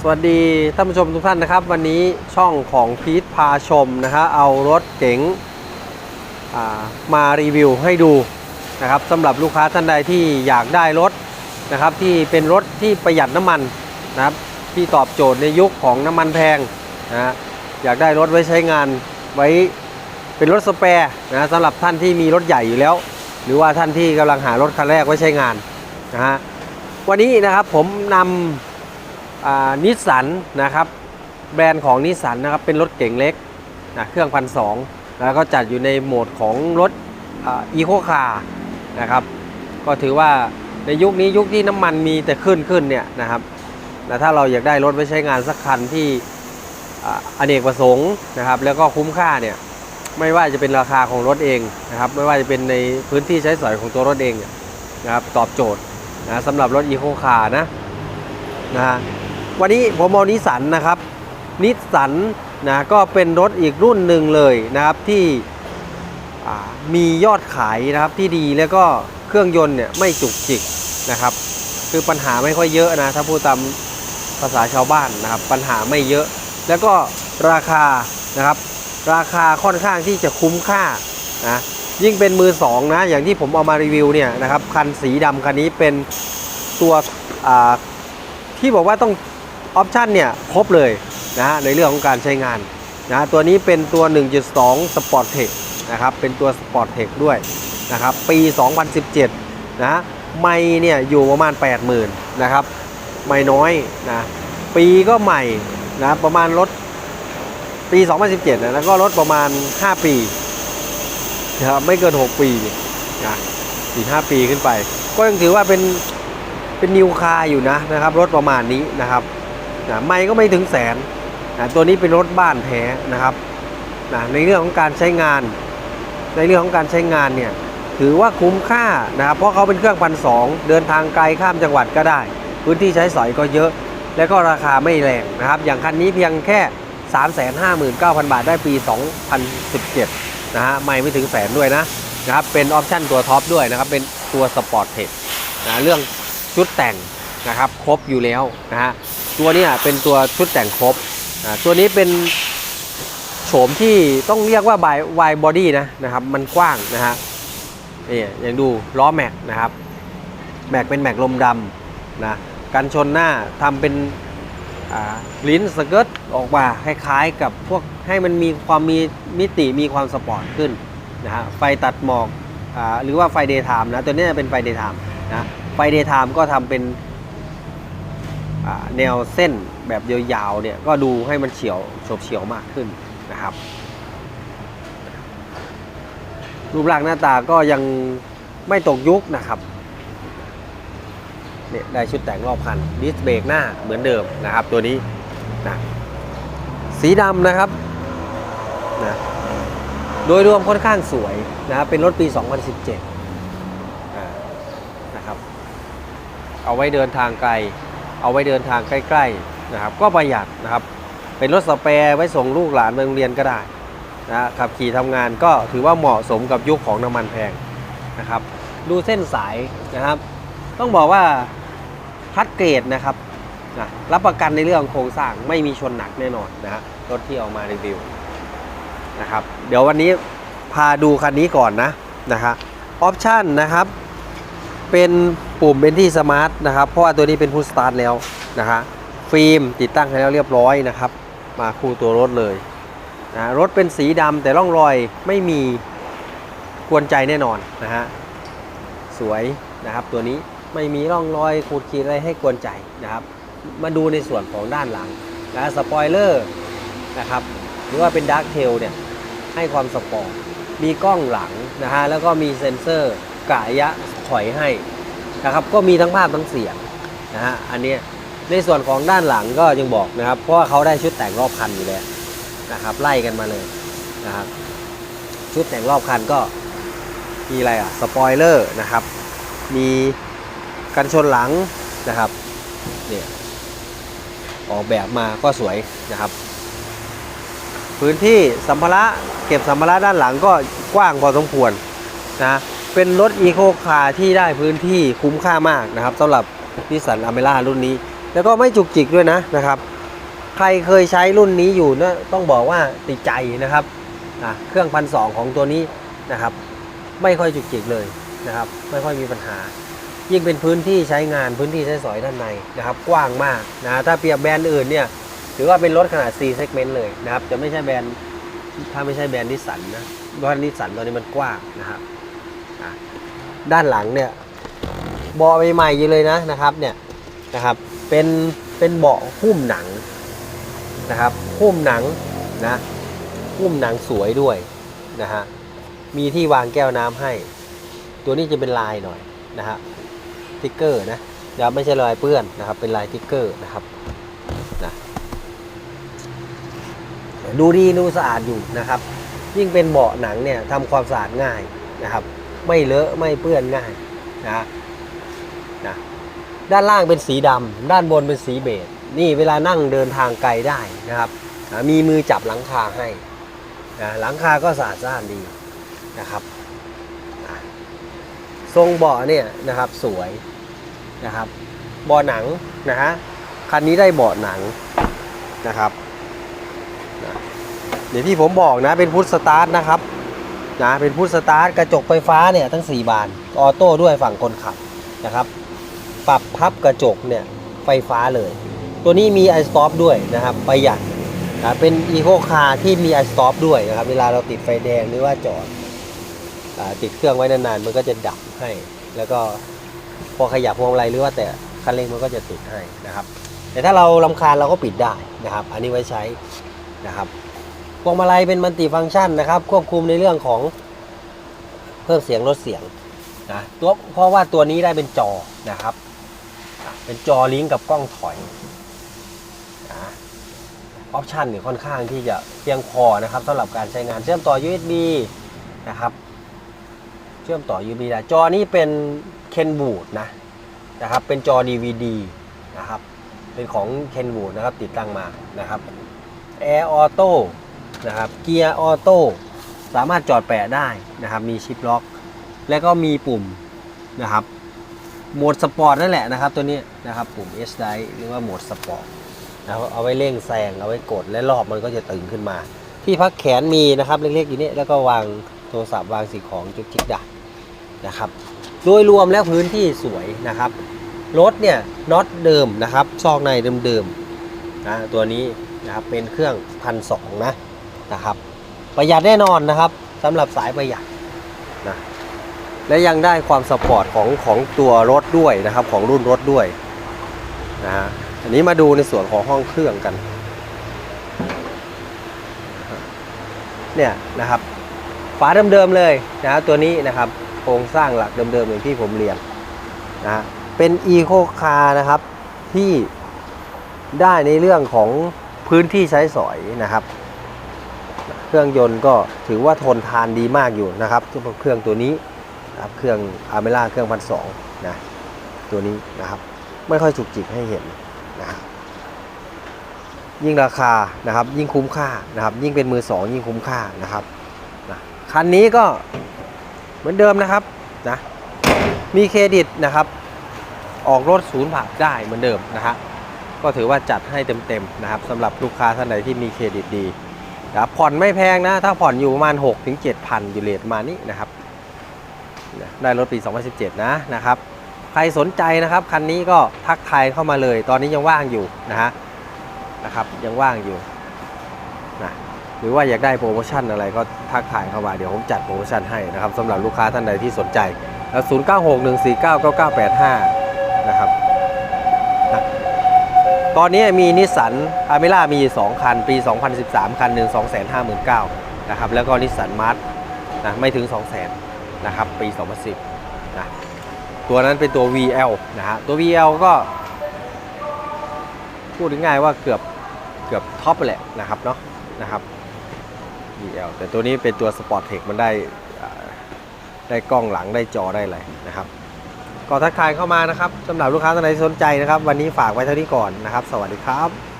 สวัสดีท่านผู้ชมทุกท่านนะครับ วันนี้ช่องของพีทพาชมนะฮะเอารถเก๋งมารีวิวให้ดูนะครับสำหรับลูกค้าท่านใดที่อยากได้รถนะครับที่เป็นรถที่ประหยัดน้ำมันนะครับที่ตอบโจทย์ในยุคของน้ำมันแพงนะฮะอยากได้รถไว้ใช้งานไว้เป็นรถสเปร์นะสำหรับท่านที่มีรถใหญ่อยู่แล้ว หรือว่าท่านที่กำลังหารถคันแรกไว้ใช้งานนะฮะวันนี้นะครับผมนำ นิสสันนะครับแบรนด์ของนิสสันนะครับเป็นรถเก๋งเล็กนะเครื่องพันสองแล้วก็จัดอยู่ในโหมดของรถอีโคคาร์นะครับก็ถือว่าในยุคนี้ยุคที่น้ำมันมีแต่ขึ้นขึ้นเนี่ยนะครับแต่ถ้าเราอยากได้รถไว้ใช้งานสักคันที่อเนกประสงค์นะครับแล้วก็คุ้มค่าเนี่ยไม่ว่าจะเป็นราคาของรถเองนะครับไม่ว่าจะเป็นในพื้นที่ใช้สอยของตัวรถเองเนี่ยนะครับตอบโจทย์นะสำหรับรถอีโคคาร์นะนะ วันนี้ผมเอานิสันนะครับนิสสันนะก็เป็นรถอีกรุ่นหนึ่งเลยนะครับที่มียอดขายนะครับที่ดีแล้วก็เครื่องยนต์เนี่ยไม่จุกจิกนะครับ คือปัญหาไม่ค่อยเยอะนะถ้าพูดตามภาษาชาวบ้านนะครับ ปัญหาไม่เยอะ แล้วก็ราคานะครับ ราคาค่อนข้างที่จะคุ้มค่านะยิ่งเป็นมือสองนะอย่างที่ผมเอามารีวิวเนี่ยนะครับคันสีดำคันนี้เป็นตัวที่บอกว่าต้อง ออปชันเนี่ยครบเลยนะฮะในเรื่องของการใช้งานนะตัวนี้เป็นตัว 1.2 Sport Tech นะครับเป็นตัว Sport Tech ด้วยนะครับปี 2017 นะไม่เนี่ยอยู่ประมาณ 80,000นะครับไม่น้อยนะปีก็ใหม่นะประมาณรถปี 2017นะแล้วก็รถประมาณ 5 ปีนะครับไม่เกิน 6 ปีนะสี่ห้าปีขึ้นไป ก็ยังถือว่าเป็นเป็นนิวคาอยู่นะนะครับ รถประมาณนี้นะครับ นะไม่ก็ไม่ถึงแสนนะตัวนี้เป็นรถบ้านแท้นะครับนะในเรื่องของการใช้งาน ในเรื่องของการใช้งานเนี่ยถือว่าคุ้มค่านะครับเพราะเขาเป็นเครื่องพันสองเดินทางไกลข้ามจังหวัดก็ได้ พื้นที่ใช้สอยก็เยอะ และก็ราคาไม่แรงนะครับ อย่างคันนี้เพียงแค่ 359,000 บาทได้ปี 2017 นะฮะไม่ไม่ถึงแสนด้วยนะนะครับเป็นออปชั่นตัวท็อปด้วยนะครับ เป็นตัวสปอร์ตเทคนะเรื่องชุดแต่ง นะครับครบอยู่แล้วนะฮะตัวนี้เป็นตัวชุดแต่งครบตัวนี้เป็นโฉมที่ต้องเรียกว่าบายวายบอดี้นะนะครับมันกว้างนะฮะนี่ยังดูล้อแม็กนะครับแม็กเป็นแม็กลมดำนะกันชนหน้าทำเป็นลิ้นสเกิร์ตออกมาคล้ายๆกับพวกให้มันมีความมีมิติมีความสปอร์ตขึ้นนะฮะไฟตัดหมอกอหรือว่าไฟเดย์ไทม์นะตัวนี้เป็นไฟเดย์ไทม์นะไฟเดย์ไทม์ก็ทำเป็น แนวเส้นแบบยาวๆเนี่ยก็ดูให้มันเฉียวโฉบเฉียวมากขึ้นนะครับ รูปร่างหน้าตาก็ยังไม่ตกยุคนะครับเนี่ยได้ชุดแต่งรอบคันดิสเบรกหน้าเหมือนเดิมนะครับ ตัวนี้นะสีดำนะครับนะโดยรวมค่อนข้างสวยนะเป็นรถปี 2017นะครับเอาไว้เดินทางไกล เอาไว้เดินทางใกล้ๆนะครับ ก็ประหยัดนะครับ เป็นรถสเปร์ไว้ส่งลูกหลานไปโรงเรียนก็ได้นะขับขี่ทำงานก็ถือว่าเหมาะสมกับยุคของน้ำมันแพงนะครับ ดูเส้นสายนะครับ ต้องบอกว่าพัดเกรดนะครับนะรับประกันในเรื่องโครงสร้างไม่มีชนหนักแน่นอนนะรถที่เอามารีวิวนะครับ เดี๋ยววันนี้พาดูคันนี้ก่อนนะนะฮะออปชั่นนะครับ เป็น ปุ่มเป็นที่สมาร์ทนะครับ เพราะว่าตัวนี้เป็นพุชสตาร์ทแล้วนะฮะฟิล์มติดตั้งให้แล้วเรียบร้อยนะครับ มาคู่ตัวรถเลยนะรถเป็นสีดำแต่ร่องรอยไม่มีกวนใจแน่นอนนะฮะสวยนะครับตัวนี้ไม่มีร่องรอยขูดขีดอะไรให้กวนใจนะครับ มาดูในส่วนของด้านหลังนะสปอยเลอร์นะครับหรือว่าเป็นดาร์กเทลเนี่ยให้ความสปอร์ตมีกล้องหลังนะฮะแล้วก็มีเซ็นเซอร์กะระยะถอยให้ นะครับก็มีทั้งภาพทั้งเสียงนะฮะอันนี้ในส่วนของด้านหลังก็ยังบอกนะครับ เพราะว่าเขาได้ชุดแต่งรอบคันอยู่แล้วนะครับ ไล่กันมาเลยนะครับชุดแต่งรอบคันก็มีอะไรอะสปอยเลอร์นะครับ มีกันชนหลังนะครับเนี่ยออกแบบมาก็สวยนะครับ พื้นที่สัมภาระเก็บสัมภาระด้านหลังก็กว้างพอสมควรนะ เป็นรถอีโคคาร์ที่ได้พื้นที่คุ้มค่ามากนะครับสำหรับนิสสันอเมร่ารุ่นนี้ แล้วก็ไม่จุกจิกด้วยนะนะครับ ใครเคยใช้รุ่นนี้อยู่นะต้องบอกว่าติดใจนะครับเครื่องพันสองของตัวนี้นะครับ ไม่ค่อยจุกจิกเลยนะครับ ไม่ค่อยมีปัญหา ยิ่งเป็นพื้นที่ใช้งานพื้นที่ใช้สอยด้านในนะครับ กว้างมากนะถ้าเปรียบแบรนด์อื่นเนี่ยถือว่าเป็นรถขนาด C segment เลยนะครับ จะไม่ใช่แบรนด์ถ้าไม่ใช่แบรนด์นิสสันนะเพราะนิสสันตัวนี้มันกว้างนะครับ ด้านหลังเนี่ยเบาะใหม่ๆอยู่เลยนะนะครับเนี่ยนะครับเป็นเป็นเบาะหุ้มหนังนะครับหุ้มหนังนะหุ้มหนังสวยด้วยนะฮะมีที่วางแก้วน้ำให้ ตัวนี้จะเป็นลายหน่อยนะฮะติ๊กเกอร์นะเดี๋ยวไม่ใช่ลายเปื้อนนะครับเป็นลายติ๊กเกอร์นะครับนะดูดีดูสะอาดอยู่นะครับ ยิ่งเป็นเบาะหนังเนี่ยทำความสะอาดง่ายนะครับ ไม่เลอะไม่เปื้อนง่ายนะนะด้านล่างเป็นสีดำด้านบนเป็นสีเบจนี่เวลานั่งเดินทางไกลได้นะครับนะมีมือจับหลังคาให้นะหลังคาก็สะอาดสะอาดดีนะครับอะทรงเบาะเนี่ยนะครับสวยนะครับเบาะหนังนะฮะคันนี้ได้เบาะหนังนะครับนะเดี๋ยวที่ผมบอกนะเป็นพุทธสตาร์ทนะครับ นะเป็นพุทสตาร์ทกระจกไฟฟ้าเนี่ยทั้ง 4 บานออโต้ด้วยฝั่งคนขับนะครับ ปรับพับกระจกเนี่ยไฟฟ้าเลย ตัวนี้มีไอสต็อปด้วยนะครับประหยัดนะเป็นอีโคคาร์ที่มีไอสต็อปด้วยนะครับเวลาเราติดไฟแดงหรือว่าจอดอติดเครื่องไว้นานๆ มันก็จะดับให้ แล้วก็พอขยับพวงมาลัยหรือว่าแต่คันเร่งมันก็จะติดให้นะครับ แต่ถ้าเราลำคาญเราก็ปิดได้นะครับ อันนี้ไว้ใช้นะครับ วงมาลัยเป็นมัลติฟังก์ชันนะครับ ควบคุมในเรื่องของเพิ่มเสียงลดเสียงนะตัวเพราะว่าตัวนี้ได้เป็นจอนะครับ เป็นจอลิงก์กับกล้องถอยนะออปชันเนี่ยค่อนข้างที่จะเพียงพอนะครับสำหรับการใช้งานเชื่อมต่อ USB นะครับ เชื่อมต่อ USB ได้จอนี้เป็นเคนบูดนะนะครับ เป็นจอ DVD นะครับ เป็นของเคนบูดนะครับติดตั้งมานะครับ Air Auto นะครับ เกียร์ออโต้สามารถจอดแปะได้นะครับ มีชิปล็อก แล้วก็มีปุ่มนะครับ โหมดสปอร์ตนั่นแหละนะครับ ตัวนี้นะครับปุ่ม S d i หรือว่าโหมดสปอร์ตนะครับเอาไว้เร่งแซงเอาไว้กดและรอบมันก็จะตึงขึ้นมา ที่พักแขนมีนะครับเล็กๆอยู่นี่แล้วก็วางโทรศัพท์วางสิ่งของจุกจิกได้นะครับ โดยรวมแล้วพื้นที่สวยนะครับรถเนี่ยน็อตเดิมนะครับซอกในเดิมๆนะตัวนี้นะครับเป็นเครื่องพันสองนะ นะครับ ประหยัดแน่นอนนะครับสำหรับสายประหยัดนะและยังได้ความสปอร์ตของของตัวรถด้วยนะครับ ของรุ่นรถด้วยนะฮะอันนี้มาดูในส่วนของห้องเครื่องกันเนี่ยนะครับฝาเดิมๆเลยนะตัวนี้นะครับโครงสร้างหลักเดิมๆอย่างที่ผมเรียนนะฮะเป็นอีโคคาร์นะครับที่ได้ในเรื่องของพื้นที่ใช้สอยนะครับ เครื่องยนต์ก็ถือว่าทนทานดีมากอยู่นะครับเครื่องตัวนี้นะครับเครื่องอาร์เมล่าเครื่องพันสองนะตัวนี้นะครับไม่ค่อยจุกจิกให้เห็นนะครับยิ่งราคานะครับยิ่งคุ้มค่านะครับ ยิ่งเป็นมือสองยิ่งคุ้มค่านะครับนะคันนี้ก็เหมือนเดิมนะครับนะมีเครดิตนะครับ ออกรถศูนย์บาทได้เหมือนเดิมนะฮะก็ถือว่าจัดให้เต็มๆนะครับสำหรับลูกค้าท่านใดที่มีเครดิตดี นะครับผ่อนไม่แพงนะ ถ้าผ่อนอยู่ประมาณ 6 ถึง7พันอยู่เลทประมาณนี้นะครับ ได้รถปี 2017 นะนะครับ ใครสนใจนะครับ คันนี้ก็ทักทายเข้ามาเลย ตอนนี้ยังว่างอยู่นะฮะนะครับยังว่างอยู่นะหรือว่าอยากได้โปรโมชั่นอะไรก็ทักทายเข้ามา เดี๋ยวผมจัดโปรโมชั่นให้นะครับสำหรับลูกค้าท่านใดที่สนใจแล้ว0961499985 นะครับ ตอนนี้มีนิสสันอาเมล่ามีอยู่2คัน ปี 2013 คันหนึ่ง259,000นะครับ แล้วก็นิสสันมาร์ทนะไม่ถึง 200,000นะครับ ปี 2010นะตัวนั้นเป็นตัว VL นะฮะ ตัว VL ก็ พูดง่ายๆว่าเกือบเกือบท็อปแหละนะครับเนาะนะครับ VL แต่ตัวนี้เป็นตัว Sport Tech มันได้ได้กล้องหลังได้จอได้อะไรนะครับ ก็ทักทายเข้ามานะครับสำหรับลูกค้าท่านใดสนใจนะครับ วันนี้ฝากไว้เท่านี้ก่อนนะครับ สวัสดีครับ